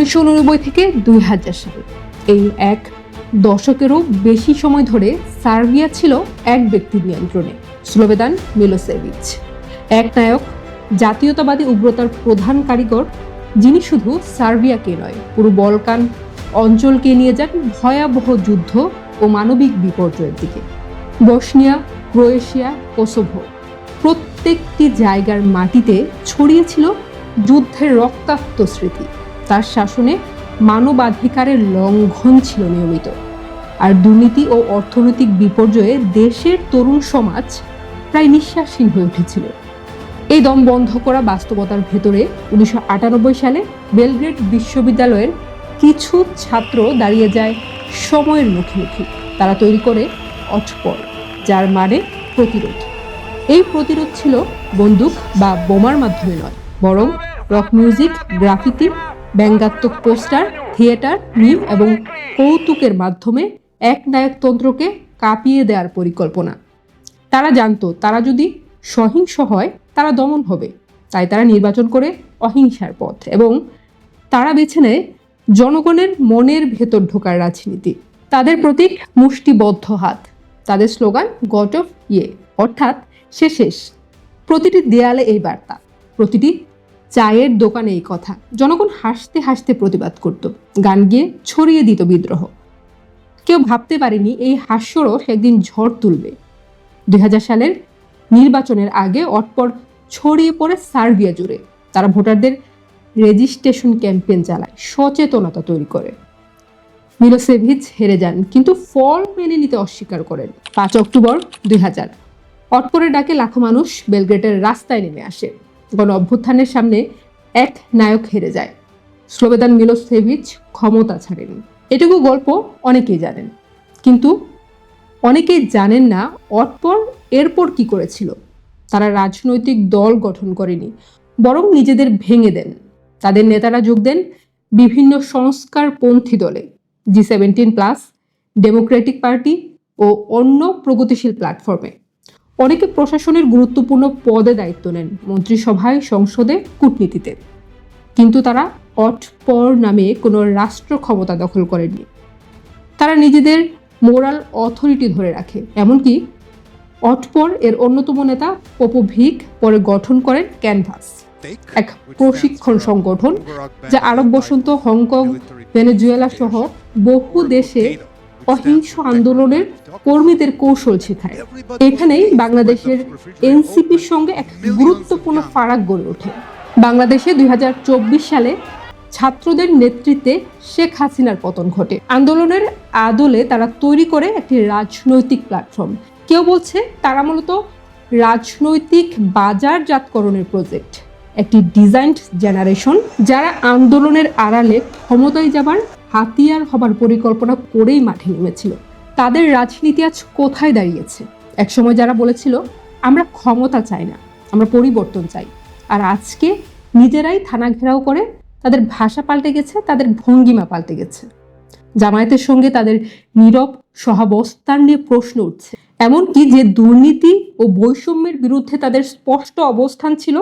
উনিশশো উননব্বই থেকে দুই হাজার সাল। এই এক দশকেরও বেশি সময় ধরে সার্বিয়া ছিল এক ব্যক্তির নিয়ন্ত্রণে, স্লোভেদান মিলোসেভিচ। এক নায়ক, জাতীয়তাবাদী উগ্রতার প্রধান কারিগর, যিনি শুধু সার্বিয়াকে নয়, পুরো বলকান অঞ্চলকে নিয়ে যান ভয়াবহ যুদ্ধ ও মানবিক বিপর্যয়ের দিকে। বসনিয়া, ক্রোয়েশিয়া, কোসোভো প্রত্যেকটি জায়গার মাটিতে ছড়িয়েছিল যুদ্ধের রক্তাক্ত স্মৃতি। তার শাসনে মানবাধিকারের লঙ্ঘন ছিল নিয়মিত। আর দুর্নীতি ও অর্থনৈতিক বিপর্যয়ে দেশের তরুণ সমাজ প্রায় নিঃশ্বাসহীন হয়ে উঠেছিল। এই দম বন্ধ করা বাস্তবতার ভেতরে উনিশশো আটানব্বই সালে বেলগ্রেড বিশ্ববিদ্যালয়ের কিছু ছাত্র দাঁড়িয়ে যায় সময়ের মুখোমুখি। তারা তৈরি করে অটপর যার মানে প্রতিরোধ। এই প্রতিরোধ ছিল বন্দুক বা বোমার মাধ্যমে নয়, বরং রক মিউজিক গ্রাফিতি ব্যঙ্গাত্মক পোস্টার, থিয়েটার, মিম এবং কৌতুকের মাধ্যমে এক নায়কতন্ত্রকে কাঁপিয়ে দেওয়ার পরিকল্পনা। তারা জানতো, তারা যদি সহিংস হয়, তারা দমন হবে। তাই তারা নির্বাচন করে অহিংসার পথ এবং তারা বেছে নেয় জনগণের মনের ভেতর ঢোকার রাজনীতি। তাদের প্রতীক মুষ্টিবদ্ধ হাত। তাদের স্লোগান, গট অফ ইয়ে অর্থাৎ সে শেষ। প্রতিটি দেয়ালে এই বার্তা। প্রতিটি চায়ের দোকানে এই কথা। জনগণ হাসতে হাসতে প্রতিবাদ করত। গান গিয়ে ছড়িয়ে দিত বিদ্রোহ। কেউ ভাবতে পারেনি এই হাস্যরস একদিন ঝড় তুলবে। দুই সালের নির্বাচনের আগে অটপর ছড়িয়ে পড়ে সার্বিয়া জুড়ে। তারা ভোটারদের রেজিস্ট্রেশন ক্যাম্পেইন চালায়, সচেতনতা তৈরি করে। মিলোসেভিচ হেরে যান, কিন্তু ফল মেনে নিতে অস্বীকার করেন। পাঁচ অক্টোবর দুই হাজার অটপরের ডাকে লাখো মানুষ বেলগ্রেটের রাস্তায় নেমে আসে। গণ অভ্যুত্থানের সামনে এক নায়ক হেরে যায়। স্লোবেদান মিলোসেভিচ ক্ষমতা ছাড়েন। এটুকু গল্প অনেকেই জানেন। কিন্তু অনেকেই জানেন না অটপর এরপর কি করেছিল। তারা রাজনৈতিক দল গঠন করেনি, বরং নিজেদের ভেঙে দেন। তাদের নেতারা যোগ দেন বিভিন্ন সংস্কারপন্থী দলে। G seventeen plus democratic party ও অন্য প্রগতিশীল প্ল্যাটফর্মে। অনেকে প্রশাসনের গুরুত্বপূর্ণ পদে দায়িত্ব নেন মন্ত্রিসভায়, সংসদে, কূটনীতিতে। কিন্তু তারা অটপর নামে কোনো রাষ্ট্র ক্ষমতা দখল করেননি। তারা নিজেদের মোরাল অথরিটি ধরে রাখে, এমনকি অটপর এর অন্যতম নেতা পোপোভিক পরে গঠন করেন ক্যানভাস, এক প্রশিক্ষণ সংগঠন যা আরব বসন্ত হংকং, ভেনেজুয়েলা সহ বহু দেশে অহিংস আন্দোলনের কর্মীদের কৌশল শেখায়। এখানেই বাংলাদেশের এনসিপির সঙ্গে এক গুরুত্বপূর্ণ ফারাক গড়ে ওঠে। বাংলাদেশে দুই হাজার চব্বিশ সালে ছাত্রদের নেতৃত্বে শেখ হাসিনার পতন ঘটে। আন্দোলনের আদলে তারা তৈরি করে একটি রাজনৈতিক প্ল্যাটফর্ম। কেউ বলছে তারা মূলত রাজনৈতিক বাজারজাতকরণের প্রজেক্ট, একটি ডিজাইন্ড জেনারেশন যারা আন্দোলনের আড়ালে ক্ষমতায় যাবার হাতিয়ার হবার পরিকল্পনা করেই মাঠে নেমেছিল। তাদের রাজনীতি আজ কোথায় দাঁড়িয়েছে? একসময় যারা বলেছিল, আমরা ক্ষমতা চাই না, আমরা পরিবর্তন চাই। আর আজকে নিজেরাই থানা ঘেরাও করে তাদের ভাষা পাল্টে গেছে, তাদের ভঙ্গিমা পাল্টে গেছে। জামায়াতের সঙ্গে তাদের নীরব সহাবস্থান নিয়ে প্রশ্ন উঠছে। এমনকি যে দুর্নীতি ও বৈষম্যের বিরুদ্ধে তাদের স্পষ্ট অবস্থান ছিল,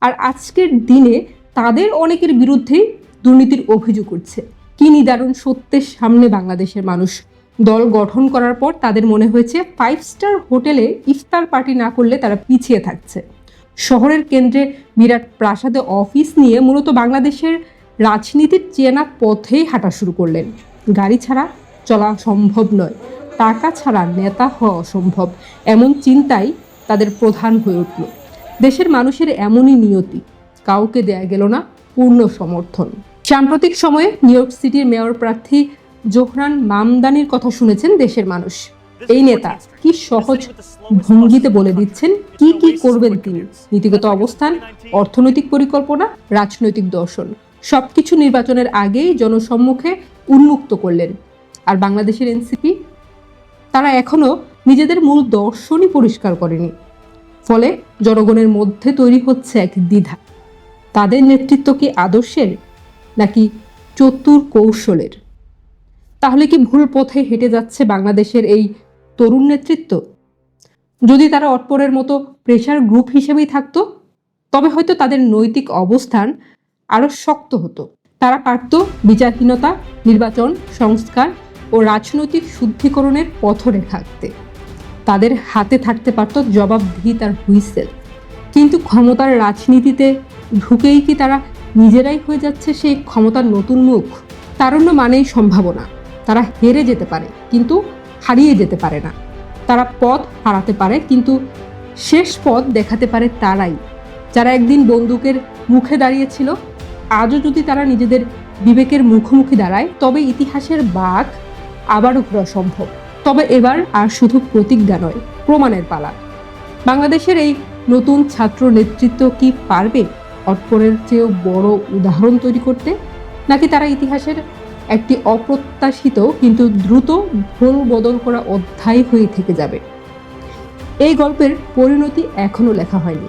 আর আজকের দিনে তাদের অনেকের বিরুদ্ধেই দুর্নীতির অভিযোগ উঠছে। কি নিদারুণ সত্যের সামনে বাংলাদেশের মানুষ দল গঠন করার পর তাদের মনে হয়েছে ফাইভ স্টার হোটেলে ইফতার পার্টি না করলে তারা পিছিয়ে থাকছে। শহরের কেন্দ্রে বিরাট প্রাসাদে অফিস নিয়ে মূলত বাংলাদেশের রাজনীতির চেনা পথেই হাঁটা শুরু করলেন। গাড়ি ছাড়া চলা সম্ভব নয়, টাকা ছাড়া নেতা হওয়া অসম্ভব, এমন চিন্তাই তাদের প্রধান হয়ে উঠল। দেশের মানুষের এমনই নিয়তি, কাউকে দেয়া গেল না পূর্ণ সমর্থন। সাম্প্রতিক সময়ে নিউ ইয়র্ক সিটির মেয়র প্রার্থী জোহরান মামদানির কথা শুনেছেন দেশের মানুষ। এই নেতা কি সহজ ভঙ্গিতে বলে দিচ্ছেন কি কি করবেন তিনি? নীতিগত অবস্থান, অর্থনৈতিক পরিকল্পনা, রাজনৈতিক দর্শন। সবকিছু নির্বাচনের আগেই জনসম্মুখে উন্মুক্ত করলেন। আর বাংলাদেশের এনসিপি, তারা এখনও নিজেদের মূল দর্শনই পরিষ্কার করেনি। ফলে জনগণের মধ্যে তৈরি হচ্ছে এক দ্বিধা। তাদের নেতৃত্ব কি আদর্শের? নাকি চতুর কৌশলের? তাহলে কি ভুল পথে হেঁটে যাচ্ছে বাংলাদেশের এই তরুণ নেতৃত্ব? যদি তারা অটপরের মতো প্রেশার গ্রুপ হিসেবেই থাকতো, তবে হয়তো তাদের নৈতিক অবস্থান আরও শক্ত হতো। তারা পারত বিচারহীনতা, নির্বাচন, সংস্কার ও রাজনৈতিক শুদ্ধিকরণের পথরেখা থাকতে। তাদের হাতে থাকতে পারত জবাবদিহিতার হুইসেল। কিন্তু ক্ষমতার রাজনীতিতে ঢুকেই কি তারা নিজেরাই হয়ে যাচ্ছে সেই ক্ষমতার নতুন মুখ। তারুণ্য মানেই সম্ভাবনা। তারা হেরে যেতে পারে, কিন্তু হারিয়ে যেতে পারে না। তারা পথ হারাতে পারে, কিন্তু শেষ পথ দেখাতে পারে তারাই। যারা একদিন বন্দুকের মুখে দাঁড়িয়েছিল, আজও যদি তারা নিজেদের বিবেকের মুখোমুখি দাঁড়ায়, তবে ইতিহাসের বাঘ আবারও ঘোরা সম্ভব। তবে এবার আর শুধু প্রতিজ্ঞা নয়, প্রমাণের পালা। বাংলাদেশের এই নতুন ছাত্র নেতৃত্ব কি পারবে? অটপরের চেয়েও বড় উদাহরণ তৈরি করতে, নাকি তারা ইতিহাসের একটি অপ্রত্যাশিত কিন্তু দ্রুত ভুল বদল করা অধ্যায় হয়ে থেকে যাবে? এই গল্পের পরিণতি এখনও লেখা হয়নি।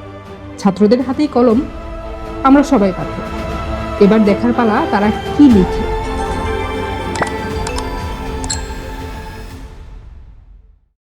ছাত্রদের হাতেই কলম, আমরা সবাই পাঠক এবার দেখার পালা তারা কি লিখে?